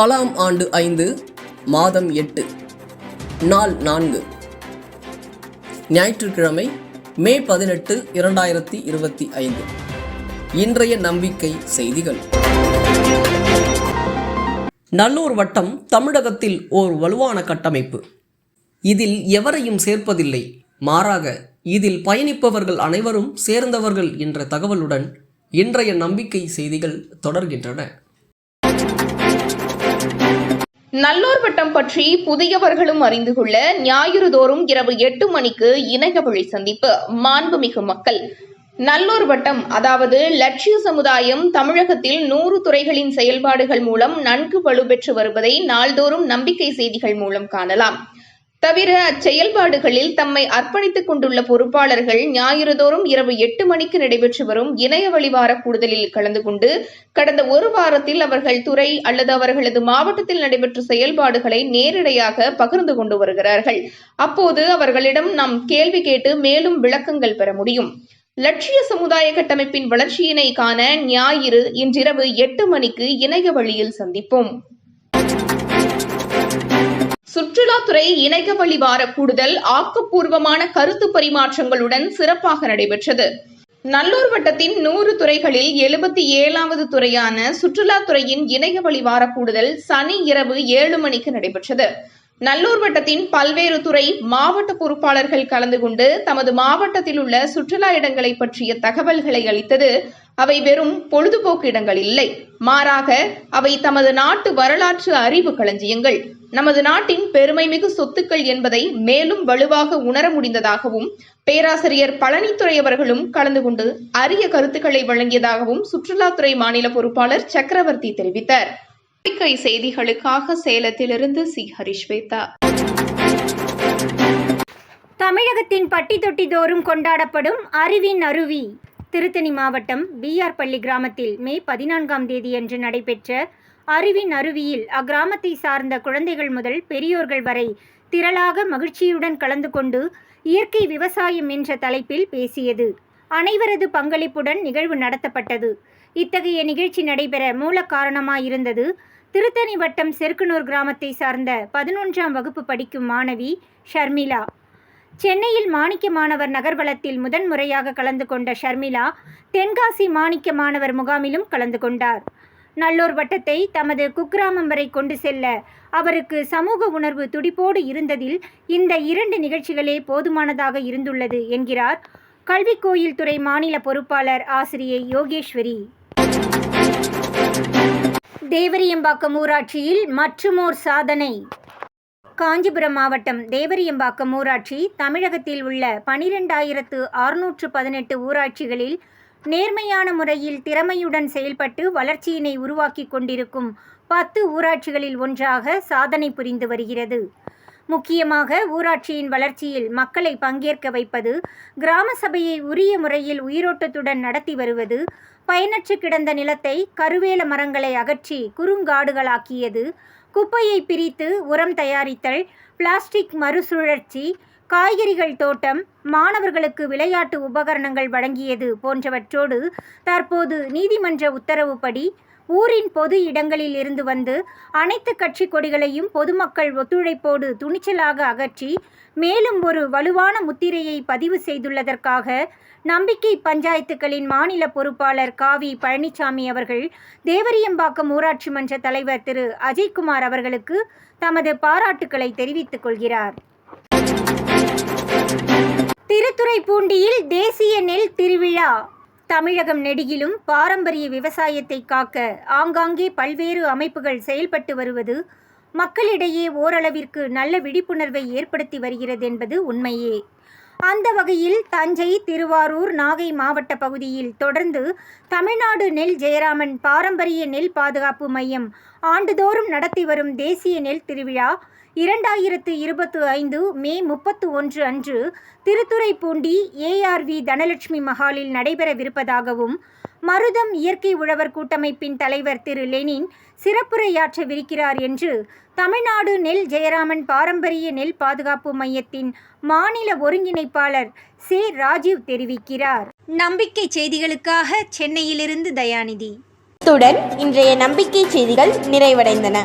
கலாம் ஆண்டு ஐந்து மாதம் எட்டு நாள் நான்கு. ஞாயிற்றுக்கிழமை மே பதினெட்டு இரண்டாயிரத்தி இருபத்தி ஐந்து. இன்றைய நம்பிக்கை செய்திகள். நல்லூர் வட்டம் தமிழகத்தில் ஓர் வலுவான கட்டமைப்பு. இதில் எவரையும் சேர்ப்பதில்லை. மாறாக இதில் பயணிப்பவர்கள் அனைவரும் சேர்ந்தவர்கள் என்ற தகவலுடன் இன்றைய நம்பிக்கை செய்திகள் தொடர்கின்றன. நல்லூர் வட்டம் பற்றி புதியவர்களும் அறிந்து கொள்ள ஞாயிறு தோறும் இரவு எட்டு மணிக்கு இணைய வழி சந்திப்பு. மாண்புமிகு மக்கள் நல்லூர் வட்டம் அதாவது லட்சிய சமுதாயம் தமிழகத்தில் நூறு துறைகளின் செயல்பாடுகள் மூலம் நன்கு வலுப்பெற்று வருவதை நாள்தோறும் நம்பிக்கை செய்திகள் மூலம் காணலாம். தவிர அச்செயல்பாடுகளில் தம்மை அர்ப்பணித்துக் கொண்டுள்ள பொறுப்பாளர்கள் ஞாயிறுதோறும் இரவு எட்டு மணிக்கு நடைபெற்று வரும் இணைய வழிவார கூடுதலில் கலந்து கொண்டு கடந்த ஒரு வாரத்தில் அவர்கள் துறை அல்லது அவர்களது மாவட்டத்தில் நடைபெற்ற செயல்பாடுகளை நேரிடையாக பகிர்ந்து கொண்டு வருகிறார்கள். அப்போது அவர்களிடம் நாம் கேள்வி கேட்டு மேலும் விளக்கங்கள் பெற முடியும். லட்சிய சமுதாய கட்டமைப்பின் வளர்ச்சியினை காண ஞாயிறு இன்றிரவு எட்டு மணிக்கு இணைய வழியில் சந்திப்போம். சுற்றுலாத்துறை இணைய வழி வார கூடுதல் ஆக்கப்பூர்வமான கருத்து பரிமாற்றங்களுடன் சிறப்பாக நடைபெற்றது. நல்லூர் வட்டத்தின் நூறு துறைகளில் எழுபத்தி ஏழாவது துறையான சுற்றுலாத்துறையின் இணைய வழி வார கூடுதல் சனி இரவு ஏழு மணிக்கு நடைபெற்றது. நல்லூர் வட்டத்தின் பல்வேறு துறை மாவட்ட பொறுப்பாளர்கள் கலந்து கொண்டு தமது மாவட்டத்தில் உள்ள சுற்றுலா இடங்களை பற்றிய தகவல்களை அளித்தது அவை வெறும் பொழுதுபோக்கு இடங்கள் இல்லை. மாறாக அவை தமது நாட்டு வரலாற்று அறிவு களஞ்சியங்கள். நமது நாட்டின் பெருமைமிகு சொத்துக்கள் என்பதை மேலும் வலுவாக உணர முடிந்ததாகவும் பேராசிரியர் பழனித்துறை அவர்களும் கலந்து கொண்டு அரிய கருத்துக்களை வழங்கியதாகவும் சுற்றுலாத்துறை மாநில பொறுப்பாளர் சக்கரவர்த்தி தெரிவித்தார். செய்திகளுக்காக சேலத்திலிருந்து சி. ஹரிஷ்வேதா தமிழகத்தின் பட்டி தொட்டி தோறும் கொண்டாடப்படும் அறிவின் அருவி. திருத்தணி மாவட்டம் பிஆர் பள்ளி கிராமத்தில் மே பதினான்காம் தேதியன்று நடைபெற்ற அறிவின் அருவியில் அக்கிராமத்தை சார்ந்த குழந்தைகள் முதல் பெரியோர்கள் வரை திரளாக மகிழ்ச்சியுடன் கலந்து கொண்டு இயற்கை விவசாயம் என்ற தலைப்பில் பேசியது. அனைவரது பங்களிப்புடன் நிகழ்வு நடத்தப்பட்டது. இத்தகைய நிகழ்ச்சி நடைபெற மூல காரணமாயிருந்தது திருத்தணி வட்டம் செருக்குனூர் கிராமத்தை சார்ந்த பதினொன்றாம் வகுப்பு படிக்கும் மாணவி ஷர்மிளா. சென்னையில் மாணிக்க மாணவர் நகர்வலத்தில் முதன்முறையாக கலந்து கொண்ட ஷர்மிளா தென்காசி மாணிக்க மாணவர் முகாமிலும் கலந்து கொண்டார். நல்லூர் வட்டத்தை தமது குக்கிராமம் வரை கொண்டு செல்ல அவருக்கு சமூக உணர்வு துடிப்போடு இருந்ததில் இந்த இரண்டு நிகழ்ச்சிகளே போதுமானதாக இருந்துள்ளது என்கிறார் கல்வி கோயில் துறை மாநில பொறுப்பாளர் ஆசிரியை யோகேஸ்வரி. தேவரியம்பாக்கம் ஊராட்சியில் மற்றுமோர் சாதனை. காஞ்சிபுரம் மாவட்டம் தேவரியம்பாக்கம் ஊராட்சி தமிழகத்தில் உள்ள பனிரெண்டாயிரத்து அறுநூற்று பதினெட்டு ஊராட்சிகளில் நேர்மையான முறையில் திறமையுடன் செயல்பட்டு வளர்ச்சியினை உருவாக்கி கொண்டிருக்கும் பத்து ஊராட்சிகளில் ஒன்றாக சாதனை புரிந்து வருகிறது. முக்கியமாக ஊராட்சியின் வளர்ச்சியில் மக்களை பங்கேற்க வைப்பது கிராம சபையை உரிய முறையில் உயிரோட்டத்துடன் நடத்தி வருவது பயனற்று கிடந்த நிலத்தை கருவேல மரங்களை அகற்றி குறுங்காடுகளாக்கியது குப்பையை பிரித்து உரம் தயாரித்தல் பிளாஸ்டிக் மறுசுழற்சி காய்கறிகள் தோட்டம் மாணவர்களுக்கு விளையாட்டு உபகரணங்கள் வழங்கியது போன்றவற்றோடு தற்போது நீதிமன்ற உத்தரவுப்படி ஊரின் பொது இடங்களில் இருந்து வந்து அனைத்து கட்சி கொடிகளையும் பொதுமக்கள் ஒத்துழைப்போடு துணிச்சலாக அகற்றி மேலும் ஒரு வலுவான முத்திரையை பதிவு செய்துள்ளதற்காக நம்பிக்கை பஞ்சாயத்துகளின் மாநில பொறுப்பாளர் காவி பழனிசாமி அவர்கள் தேவரியம்பாக்கம் ஊராட்சி மன்ற தலைவர் திரு. அஜய்குமார் அவர்களுக்கு தமது பாராட்டுக்களை தெரிவித்துக் கொள்கிறார். திருத்துறைப்பூண்டியில் தேசிய நெல் திருவிழா தமிழகம் நெடுகிலும் பாரம்பரிய விவசாயத்தை காக்க ஆங்காங்கே பல்வேறு அமைப்புகள் செயல்பட்டு வருவது மக்களிடையே ஓரளவிற்கு நல்ல விழிப்புணர்வை ஏற்படுத்தி வருகிறது என்பது உண்மையே. அந்த வகையில் தஞ்சை திருவாரூர் நாகை மாவட்ட பகுதியில் தொடர்ந்து தமிழ்நாடு நெல் ஜெயராமன் பாரம்பரிய நெல் பாதுகாப்பு மையம் ஆண்டுதோறும் நடத்தி வரும் தேசிய நெல் திருவிழா இரண்டாயிரத்து இருபத்து ஐந்து மே முப்பத்து ஒன்று அன்று திருத்துறைப்பூண்டி ஏஆர்வி தனலட்சுமி மஹாலில் நடைபெறவிருப்பதாகவும் மருதம் இயற்கை உழவர் கூட்டமைப்பின் தலைவர் திரு லெனின் சிறப்புரையாற்றவிருக்கிறார் என்று தமிழ்நாடு நெல் ஜெயராமன் பாரம்பரிய நெல் பாதுகாப்பு மையத்தின் மாநில ஒருங்கிணைப்பாளர் சே. ராஜீவ் தெரிவிக்கிறார். நம்பிக்கை செய்திகளுக்காக சென்னையிலிருந்து தயாநிதி. இத்துடன் இன்றைய நம்பிக்கை செய்திகள் நிறைவடைந்தன.